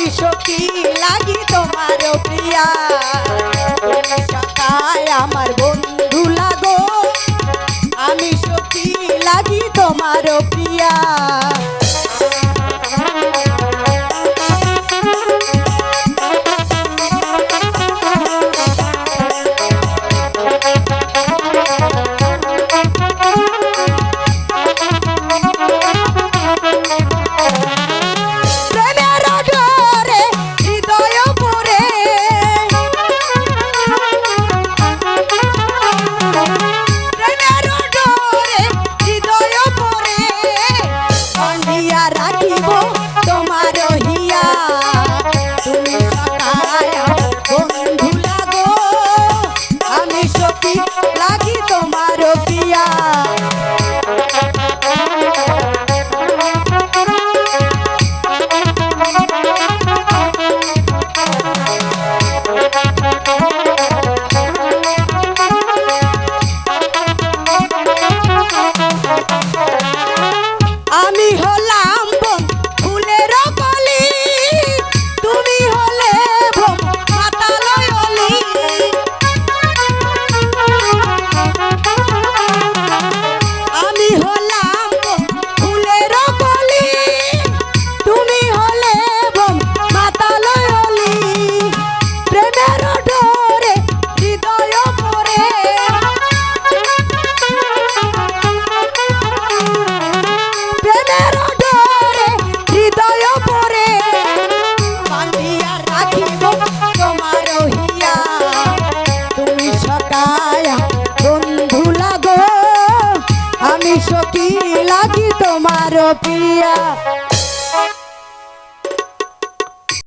ওই সখী লাগি তোমার প্রিয়া। সকায় আমার বন্ধু লাগো। আমি সখী লাগি তোমার কায়া বন্ধু লাগো আমি সখী লাগি তোমার পিয়া